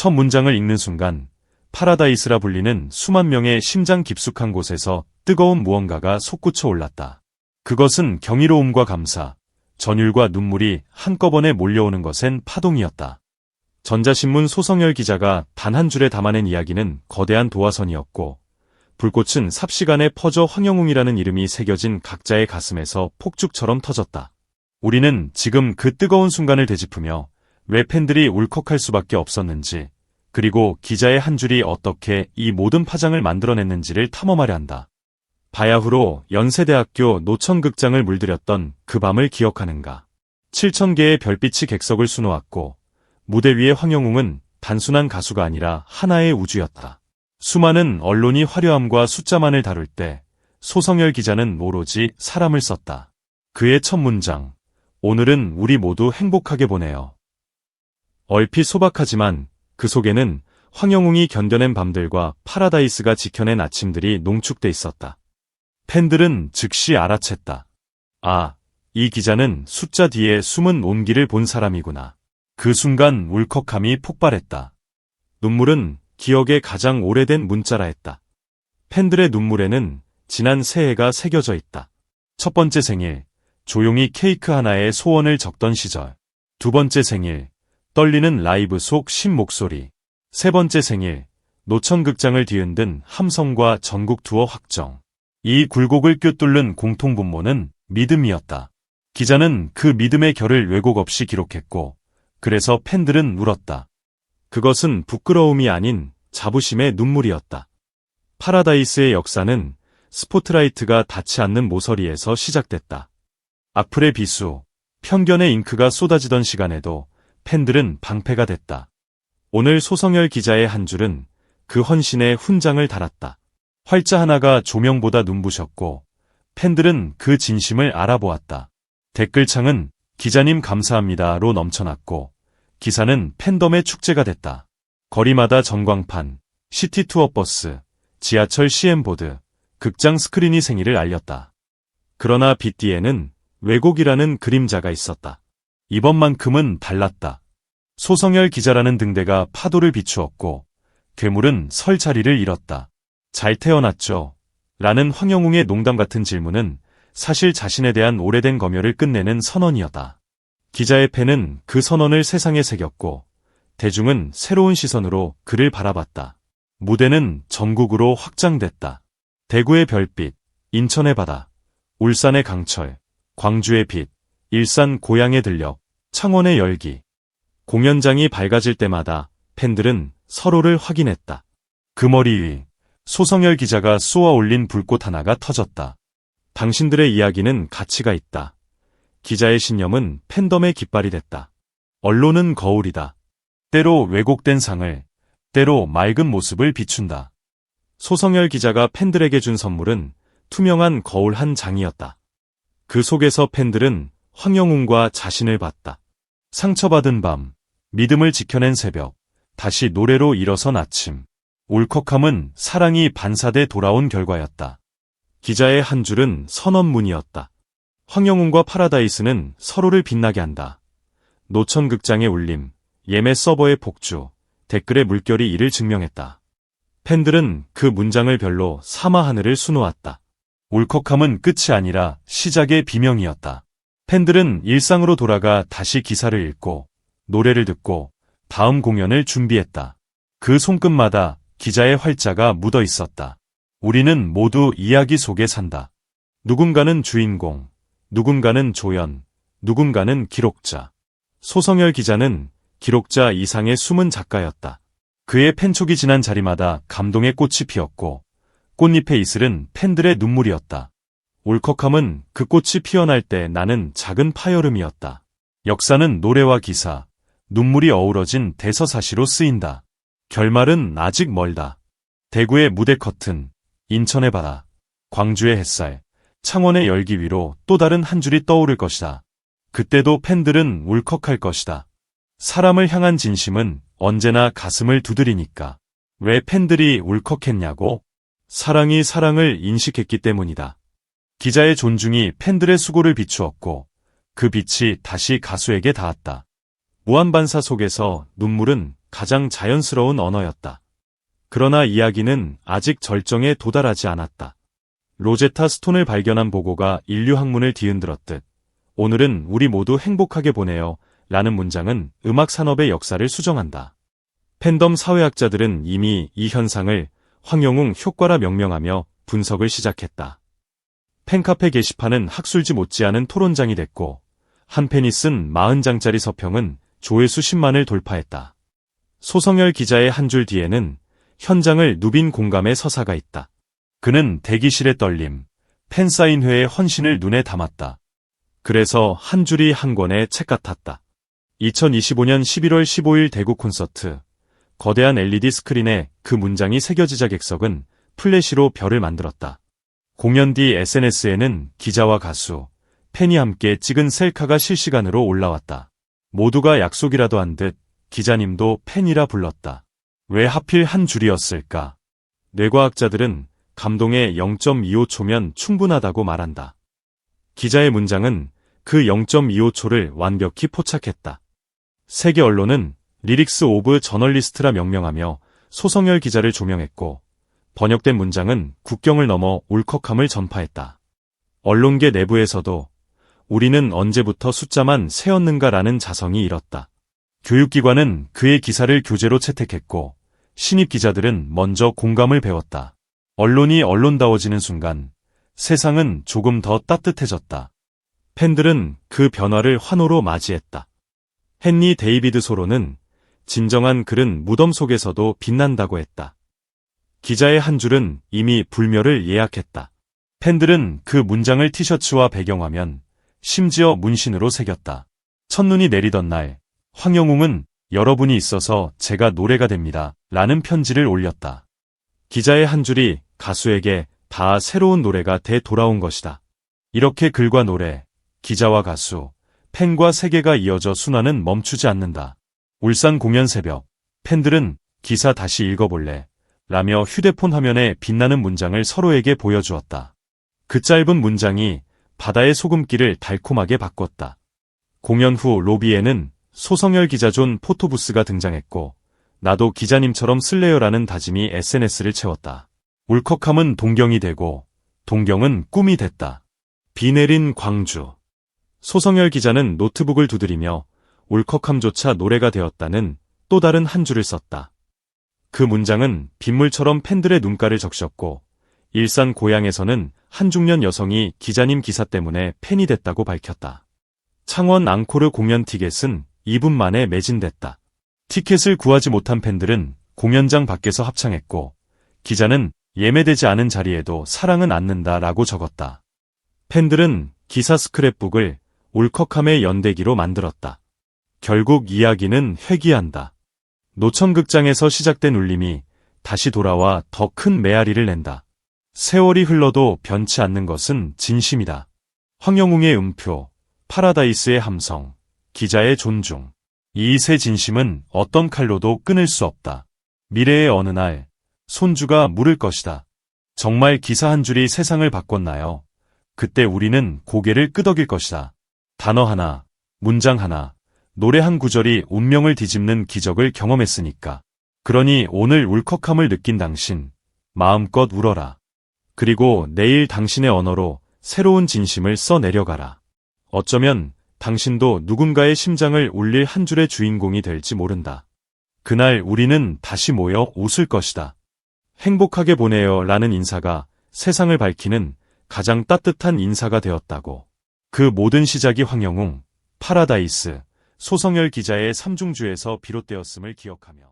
첫 문장을 읽는 순간 파라다이스라 불리는 수만 명의 심장 깊숙한 곳에서 뜨거운 무언가가 솟구쳐 올랐다. 그것은 경이로움과 감사, 전율과 눈물이 한꺼번에 몰려오는 것엔 파동이었다. 전자신문 소성열 기자가 단 한 줄에 담아낸 이야기는 거대한 도화선이었고, 불꽃은 삽시간에 퍼져 황영웅이라는 이름이 새겨진 각자의 가슴에서 폭죽처럼 터졌다. 우리는 지금 그 뜨거운 순간을 되짚으며 왜 팬들이 울컥할 수밖에 없었는지, 그리고 기자의 한 줄이 어떻게 이 모든 파장을 만들어냈는지를 탐험하려 한다. 바야흐로 연세대학교 노천극장을 물들였던 그 밤을 기억하는가. 7천 개의 별빛이 객석을 수놓았고 무대 위의 황영웅은 단순한 가수가 아니라 하나의 우주였다. 수많은 언론이 화려함과 숫자만을 다룰 때 소성열 기자는 오로지 사람을 썼다. 그의 첫 문장. 오늘은 우리 모두 행복하게 보내요. 얼핏 소박하지만 그 속에는 황영웅이 견뎌낸 밤들과 파라다이스가 지켜낸 아침들이 농축돼 있었다. 팬들은 즉시 알아챘다. 아, 이 기자는 숫자 뒤에 숨은 온기를 본 사람이구나. 그 순간 울컥함이 폭발했다. 눈물은 기억의 가장 오래된 문자라 했다. 팬들의 눈물에는 지난 새해가 새겨져 있다. 첫 번째 생일, 조용히 케이크 하나에 소원을 적던 시절. 두 번째 생일, 떨리는 라이브 속 신 목소리. 세 번째 생일, 노천극장을 뒤흔든 함성과 전국 투어 확정. 이 굴곡을 꿰뚫는 공통분모는 믿음이었다. 기자는 그 믿음의 결을 왜곡 없이 기록했고, 그래서 팬들은 울었다. 그것은 부끄러움이 아닌 자부심의 눈물이었다. 파라다이스의 역사는 스포트라이트가 닿지 않는 모서리에서 시작됐다. 악플의 비수, 편견의 잉크가 쏟아지던 시간에도 팬들은 방패가 됐다. 오늘 소성열 기자의 한 줄은 그 헌신의 훈장을 달았다. 활자 하나가 조명보다 눈부셨고 팬들은 그 진심을 알아보았다. 댓글창은 기자님 감사합니다로 넘쳐났고 기사는 팬덤의 축제가 됐다. 거리마다 전광판, 시티투어 버스, 지하철 CM보드, 극장 스크린이 생일을 알렸다. 그러나 빛 뒤에는 왜곡이라는 그림자가 있었다. 이번만큼은 달랐다. 소성열 기자라는 등대가 파도를 비추었고 괴물은 설 자리를 잃었다. 잘 태어났죠. 라는 황영웅의 농담 같은 질문은 사실 자신에 대한 오래된 검열을 끝내는 선언이었다. 기자의 펜은 그 선언을 세상에 새겼고 대중은 새로운 시선으로 그를 바라봤다. 무대는 전국으로 확장됐다. 대구의 별빛, 인천의 바다, 울산의 강철, 광주의 빛, 일산 고향에 들려, 창원의 열기. 공연장이 밝아질 때마다 팬들은 서로를 확인했다. 그 머리 위 소성열 기자가 쏘아 올린 불꽃 하나가 터졌다. 당신들의 이야기는 가치가 있다. 기자의 신념은 팬덤의 깃발이 됐다. 언론은 거울이다. 때로 왜곡된 상을, 때로 맑은 모습을 비춘다. 소성열 기자가 팬들에게 준 선물은 투명한 거울 한 장이었다. 그 속에서 팬들은 황영웅과 자신을 봤다. 상처받은 밤, 믿음을 지켜낸 새벽, 다시 노래로 일어선 아침. 울컥함은 사랑이 반사돼 돌아온 결과였다. 기자의 한 줄은 선언문이었다. 황영웅과 파라다이스는 서로를 빛나게 한다. 노천극장의 울림, 예매 서버의 폭주, 댓글의 물결이 이를 증명했다. 팬들은 그 문장을 별로 사마 하늘을 수놓았다. 울컥함은 끝이 아니라 시작의 비명이었다. 팬들은 일상으로 돌아가 다시 기사를 읽고 노래를 듣고 다음 공연을 준비했다. 그 손끝마다 기자의 활자가 묻어 있었다. 우리는 모두 이야기 속에 산다. 누군가는 주인공, 누군가는 조연, 누군가는 기록자. 소성열 기자는 기록자 이상의 숨은 작가였다. 그의 팬촉이 지난 자리마다 감동의 꽃이 피었고 꽃잎의 이슬은 팬들의 눈물이었다. 울컥함은 그 꽃이 피어날 때 나는 작은 파열음이었다. 역사는 노래와 기사, 눈물이 어우러진 대서사시로 쓰인다. 결말은 아직 멀다. 대구의 무대 커튼, 인천의 바다, 광주의 햇살, 창원의 열기 위로 또 다른 한 줄이 떠오를 것이다. 그때도 팬들은 울컥할 것이다. 사람을 향한 진심은 언제나 가슴을 두드리니까. 왜 팬들이 울컥했냐고? 사랑이 사랑을 인식했기 때문이다. 기자의 존중이 팬들의 수고를 비추었고 그 빛이 다시 가수에게 닿았다. 무한반사 속에서 눈물은 가장 자연스러운 언어였다. 그러나 이야기는 아직 절정에 도달하지 않았다. 로제타 스톤을 발견한 보고가 인류 학문을 뒤흔들었듯 오늘은 우리 모두 행복하게 보내요 라는 문장은 음악 산업의 역사를 수정한다. 팬덤 사회학자들은 이미 이 현상을 황영웅 효과라 명명하며 분석을 시작했다. 팬카페 게시판은 학술지 못지않은 토론장이 됐고 한 팬이 쓴 40장짜리 서평은 조회수 10만을 돌파했다. 소성열 기자의 한 줄 뒤에는 현장을 누빈 공감의 서사가 있다. 그는 대기실의 떨림, 팬사인회의 헌신을 눈에 담았다. 그래서 한 줄이 한 권의 책 같았다. 2025년 11월 15일 대구 콘서트. 거대한 LED 스크린에 그 문장이 새겨지자 객석은 플래시로 별을 만들었다. 공연 뒤 SNS에는 기자와 가수, 팬이 함께 찍은 셀카가 실시간으로 올라왔다. 모두가 약속이라도 한 듯 기자님도 팬이라 불렀다. 왜 하필 한 줄이었을까? 뇌과학자들은 감동의 0.25초면 충분하다고 말한다. 기자의 문장은 그 0.25초를 완벽히 포착했다. 세계 언론은 리릭스 오브 저널리스트라 명명하며 소성열 기자를 조명했고 번역된 문장은 국경을 넘어 울컥함을 전파했다. 언론계 내부에서도 우리는 언제부터 숫자만 세었는가라는 자성이 일었다. 교육기관은 그의 기사를 교재로 채택했고 신입 기자들은 먼저 공감을 배웠다. 언론이 언론다워지는 순간 세상은 조금 더 따뜻해졌다. 팬들은 그 변화를 환호로 맞이했다. 헨리 데이비드 소로는 진정한 글은 무덤 속에서도 빛난다고 했다. 기자의 한 줄은 이미 불멸을 예약했다. 팬들은 그 문장을 티셔츠와 배경화면, 심지어 문신으로 새겼다. 첫눈이 내리던 날, 황영웅은 여러분이 있어서 제가 노래가 됩니다. 라는 편지를 올렸다. 기자의 한 줄이 가수에게 다 새로운 노래가 돼 돌아온 것이다. 이렇게 글과 노래, 기자와 가수, 팬과 세계가 이어져 순환은 멈추지 않는다. 울산 공연 새벽, 팬들은 기사 다시 읽어볼래? 라며 휴대폰 화면에 빛나는 문장을 서로에게 보여주었다. 그 짧은 문장이 바다의 소금기를 달콤하게 바꿨다. 공연 후 로비에는 소성열 기자 존 포토부스가 등장했고, 나도 기자님처럼 쓸래요라는 다짐이 SNS를 채웠다. 울컥함은 동경이 되고, 동경은 꿈이 됐다. 비 내린 광주. 소성열 기자는 노트북을 두드리며 울컥함조차 노래가 되었다는 또 다른 한 줄을 썼다. 그 문장은 빗물처럼 팬들의 눈가를 적셨고, 일산 고향에서는 한 중년 여성이 기자님 기사 때문에 팬이 됐다고 밝혔다. 창원 앙코르 공연 티켓은 2분 만에 매진됐다. 티켓을 구하지 못한 팬들은 공연장 밖에서 합창했고, 기자는 예매되지 않은 자리에도 사랑은 않는다 라고 적었다. 팬들은 기사 스크랩북을 울컥함의 연대기로 만들었다. 결국 이야기는 회귀한다. 노천극장에서 시작된 울림이 다시 돌아와 더 큰 메아리를 낸다. 세월이 흘러도 변치 않는 것은 진심이다. 황영웅의 음표, 파라다이스의 함성, 기자의 존중. 이 세 진심은 어떤 칼로도 끊을 수 없다. 미래의 어느 날, 손주가 물을 것이다. 정말 기사 한 줄이 세상을 바꿨나요? 그때 우리는 고개를 끄덕일 것이다. 단어 하나, 문장 하나, 노래 한 구절이 운명을 뒤집는 기적을 경험했으니까. 그러니 오늘 울컥함을 느낀 당신, 마음껏 울어라. 그리고 내일 당신의 언어로 새로운 진심을 써내려가라. 어쩌면 당신도 누군가의 심장을 울릴 한 줄의 주인공이 될지 모른다. 그날 우리는 다시 모여 웃을 것이다. 행복하게 보내요 라는 인사가 세상을 밝히는 가장 따뜻한 인사가 되었다고. 그 모든 시작이 황영웅, 파라다이스, 소성열 기자의 삼중주에서 비롯되었음을 기억하며